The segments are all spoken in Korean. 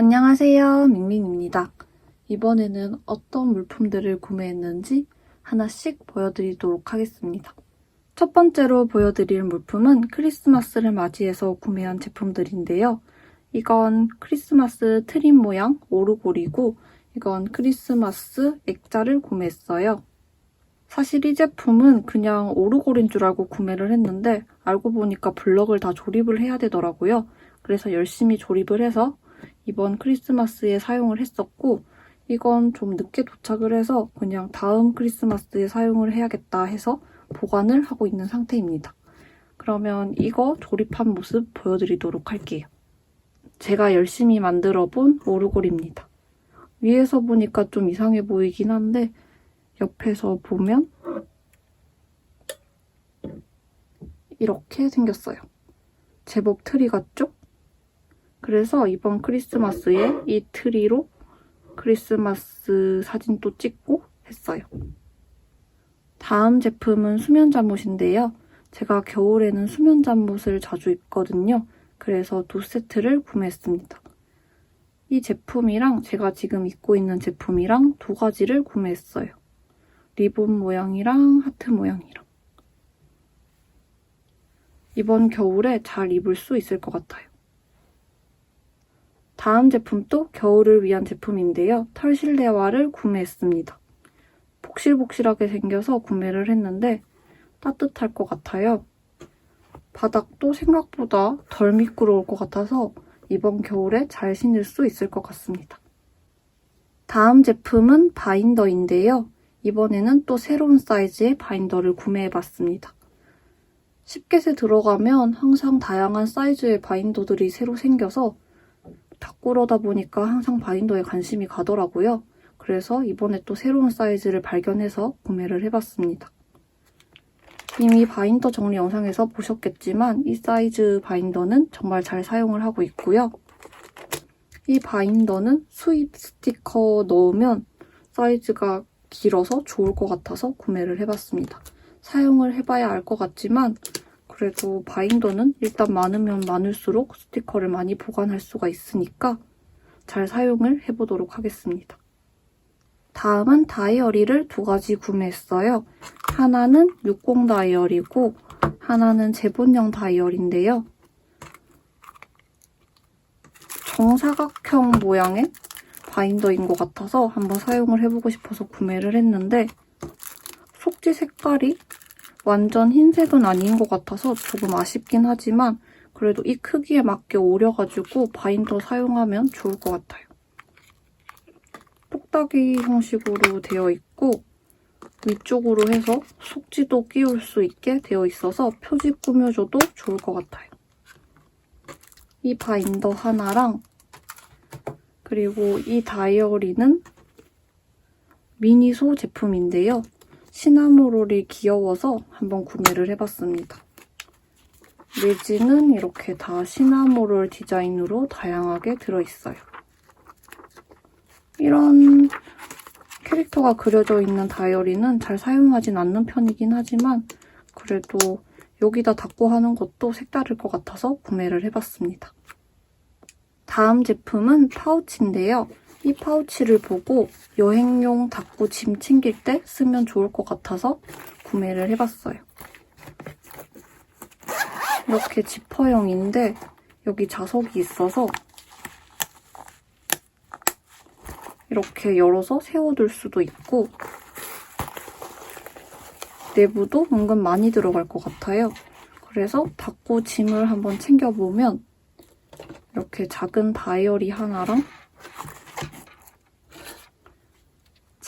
안녕하세요. 밍밍입니다. 이번에는 어떤 물품들을 구매했는지 하나씩 보여드리도록 하겠습니다. 첫 번째로 보여드릴 물품은 크리스마스를 맞이해서 구매한 제품들인데요. 이건 크리스마스 트림 모양 오르골이고 이건 크리스마스 액자를 구매했어요. 사실 이 제품은 그냥 오르골인 줄 알고 구매를 했는데 알고 보니까 블럭을 다 조립을 해야 되더라고요. 그래서 열심히 조립을 해서 이번 크리스마스에 사용을 했었고 이건 좀 늦게 도착을 해서 그냥 다음 크리스마스에 사용을 해야겠다 해서 보관을 하고 있는 상태입니다. 그러면 이거 조립한 모습 보여드리도록 할게요. 제가 열심히 만들어 본 오르골입니다. 위에서 보니까 좀 이상해 보이긴 한데 옆에서 보면 이렇게 생겼어요. 제법 트리 같죠? 그래서 이번 크리스마스에 이 트리로 크리스마스 사진도 찍고 했어요. 다음 제품은 수면 잠옷인데요. 제가 겨울에는 수면 잠옷을 자주 입거든요. 그래서 두 세트를 구매했습니다. 이 제품이랑 제가 지금 입고 있는 제품이랑 두 가지를 구매했어요. 리본 모양이랑 하트 모양이랑. 이번 겨울에 잘 입을 수 있을 것 같아요. 다음 제품도 겨울을 위한 제품인데요. 털실내화를 구매했습니다. 복실복실하게 생겨서 구매를 했는데 따뜻할 것 같아요. 바닥도 생각보다 덜 미끄러울 것 같아서 이번 겨울에 잘 신을 수 있을 것 같습니다. 다음 제품은 바인더인데요. 이번에는 또 새로운 사이즈의 바인더를 구매해봤습니다. 10겟에 들어가면 항상 다양한 사이즈의 바인더들이 새로 생겨서 닦으러다 보니까 항상 바인더에 관심이 가더라고요. 그래서 이번에 또 새로운 사이즈를 발견해서 구매를 해봤습니다. 이미 바인더 정리 영상에서 보셨겠지만 이 사이즈 바인더는 정말 잘 사용을 하고 있고요. 이 바인더는 수입 스티커 넣으면 사이즈가 길어서 좋을 것 같아서 구매를 해봤습니다. 사용을 해봐야 알 것 같지만 그래도 바인더는 일단 많으면 많을수록 스티커를 많이 보관할 수가 있으니까 잘 사용을 해보도록 하겠습니다. 다음은 다이어리를 두 가지 구매했어요. 하나는 60 다이어리고 하나는 제본형 다이어리인데요. 정사각형 모양의 바인더인 것 같아서 한번 사용을 해보고 싶어서 구매를 했는데 속지 색깔이 완전 흰색은 아닌 것 같아서 조금 아쉽긴 하지만 그래도 이 크기에 맞게 오려가지고 바인더 사용하면 좋을 것 같아요. 똑딱이 형식으로 되어 있고 위쪽으로 해서 속지도 끼울 수 있게 되어 있어서 표지 꾸며줘도 좋을 것 같아요. 이 바인더 하나랑 그리고 이 다이어리는 미니소 제품인데요. 시나모롤이 귀여워서 한번 구매를 해봤습니다. 내지는 이렇게 다 시나모롤 디자인으로 다양하게 들어있어요. 이런 캐릭터가 그려져 있는 다이어리는 잘 사용하진 않는 편이긴 하지만 그래도 여기다 닫고 하는 것도 색다를 것 같아서 구매를 해봤습니다. 다음 제품은 파우치인데요. 이 파우치를 보고 여행용 닫고 짐 챙길 때 쓰면 좋을 것 같아서 구매를 해봤어요. 이렇게 지퍼형인데 여기 자석이 있어서 이렇게 열어서 세워둘 수도 있고 내부도 은근 많이 들어갈 것 같아요. 그래서 닫고 짐을 한번 챙겨보면 이렇게 작은 다이어리 하나랑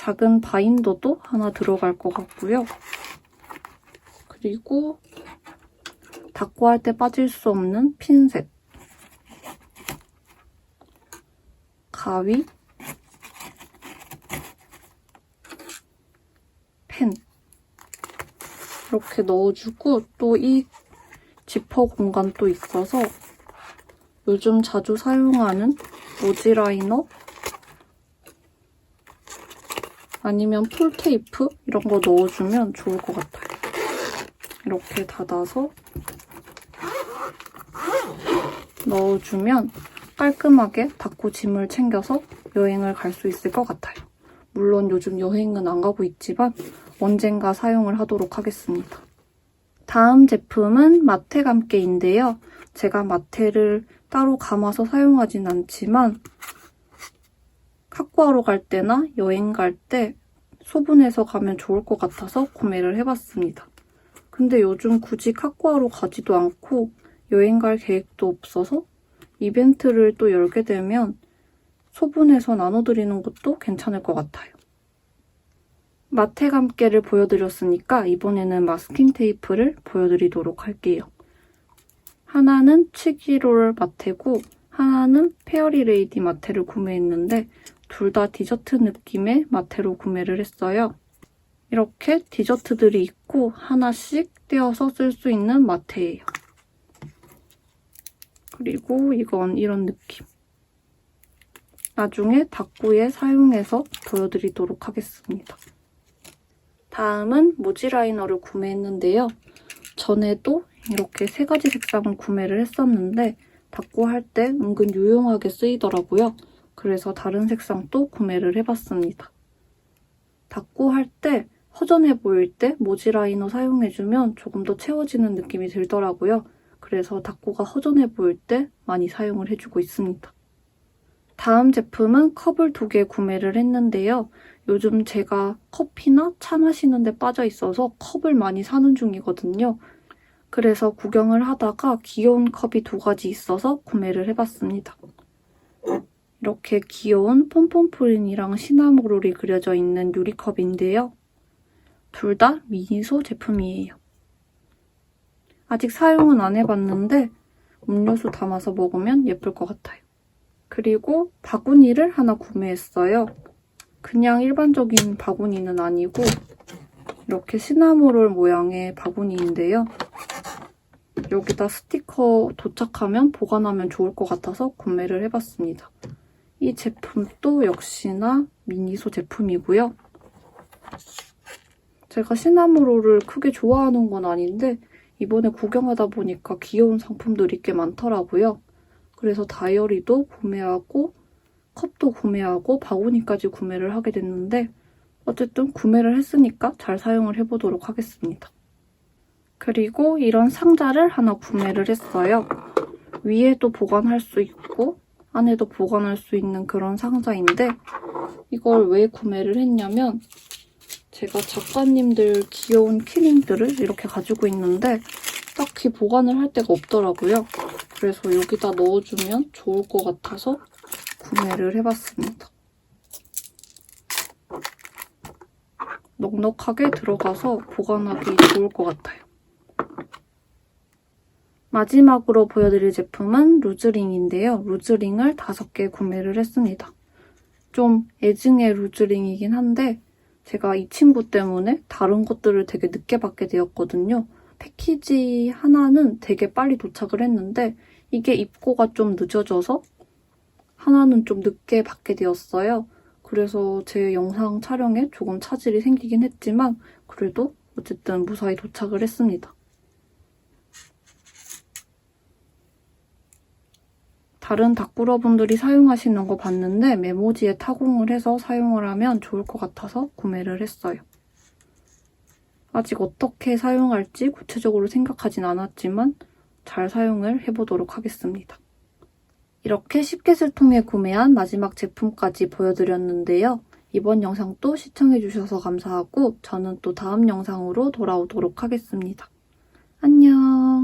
작은 바인더도 하나 들어갈 것 같고요. 그리고 닫고 할 때 빠질 수 없는 핀셋, 가위, 펜. 이렇게 넣어주고 또 이 지퍼 공간도 있어서 요즘 자주 사용하는 모지 라이너 아니면 풀테이프 이런 거 넣어주면 좋을 것 같아요. 이렇게 닫아서 넣어주면 깔끔하게 닦고 짐을 챙겨서 여행을 갈 수 있을 것 같아요. 물론 요즘 여행은 안 가고 있지만 언젠가 사용을 하도록 하겠습니다. 다음 제품은 마테 감개인데요. 제가 마테를 따로 감아서 사용하진 않지만 카쿠하러 갈 때나 여행 갈 때 소분해서 가면 좋을 것 같아서 구매를 해봤습니다. 근데 요즘 굳이 카쿠하러 가지도 않고 여행 갈 계획도 없어서 이벤트를 또 열게 되면 소분해서 나눠드리는 것도 괜찮을 것 같아요. 마테 감개를 보여드렸으니까 이번에는 마스킹 테이프를 보여드리도록 할게요. 하나는 치기롤 마테고 하나는 페어리 레이디 마테를 구매했는데 둘 다 디저트 느낌의 마테로 구매를 했어요. 이렇게 디저트들이 있고 하나씩 떼어서 쓸 수 있는 마테예요. 그리고 이건 이런 느낌. 나중에 닦구에 사용해서 보여드리도록 하겠습니다. 다음은 모지 라이너를 구매했는데요. 전에도 이렇게 세 가지 색상을 구매를 했었는데 닦고 할때 은근 유용하게 쓰이더라고요. 그래서 다른 색상도 구매를 해봤습니다. 닦고 할 때 허전해 보일 때 모지 라이너 사용해주면 조금 더 채워지는 느낌이 들더라고요. 그래서 닦고가 허전해 보일 때 많이 사용을 해주고 있습니다. 다음 제품은 컵을 두 개 구매를 했는데요. 요즘 제가 커피나 차 마시는데 빠져 있어서 컵을 많이 사는 중이거든요. 그래서 구경을 하다가 귀여운 컵이 두 가지 있어서 구매를 해봤습니다. 이렇게 귀여운 폼폼프린이랑 시나모롤이 그려져 있는 유리컵인데요. 둘 다 미니소 제품이에요. 아직 사용은 안 해봤는데 음료수 담아서 먹으면 예쁠 것 같아요. 그리고 바구니를 하나 구매했어요. 그냥 일반적인 바구니는 아니고 이렇게 시나모롤 모양의 바구니인데요. 여기다 스티커 도착하면 보관하면 좋을 것 같아서 구매를 해봤습니다. 이 제품도 역시나 미니소 제품이고요. 제가 시나모롤을 크게 좋아하는 건 아닌데 이번에 구경하다 보니까 귀여운 상품들이 꽤 많더라고요. 그래서 다이어리도 구매하고 컵도 구매하고 바구니까지 구매를 하게 됐는데 어쨌든 구매를 했으니까 잘 사용을 해보도록 하겠습니다. 그리고 이런 상자를 하나 구매를 했어요. 위에도 보관할 수 있고 안에도 보관할 수 있는 그런 상자인데 이걸 왜 구매를 했냐면 제가 작가님들 귀여운 키링들을 이렇게 가지고 있는데 딱히 보관을 할 데가 없더라고요. 그래서 여기다 넣어주면 좋을 것 같아서 구매를 해봤습니다. 넉넉하게 들어가서 보관하기 좋을 것 같아요. 마지막으로 보여드릴 제품은 루즈링인데요. 루즈링을 5개 구매를 했습니다. 좀 애증의 루즈링이긴 한데 제가 이 친구 때문에 다른 것들을 되게 늦게 받게 되었거든요. 패키지 하나는 되게 빨리 도착을 했는데 이게 입고가 좀 늦어져서 하나는 좀 늦게 받게 되었어요. 그래서 제 영상 촬영에 조금 차질이 생기긴 했지만 그래도 어쨌든 무사히 도착을 했습니다. 다른 닭구러분들이 사용하시는 거 봤는데 메모지에 타공을 해서 사용을 하면 좋을 것 같아서 구매를 했어요. 아직 어떻게 사용할지 구체적으로 생각하진 않았지만 잘 사용을 해보도록 하겠습니다. 이렇게 쉽게을 통해 구매한 마지막 제품까지 보여드렸는데요. 이번 영상도 시청해주셔서 감사하고 저는 또 다음 영상으로 돌아오도록 하겠습니다. 안녕!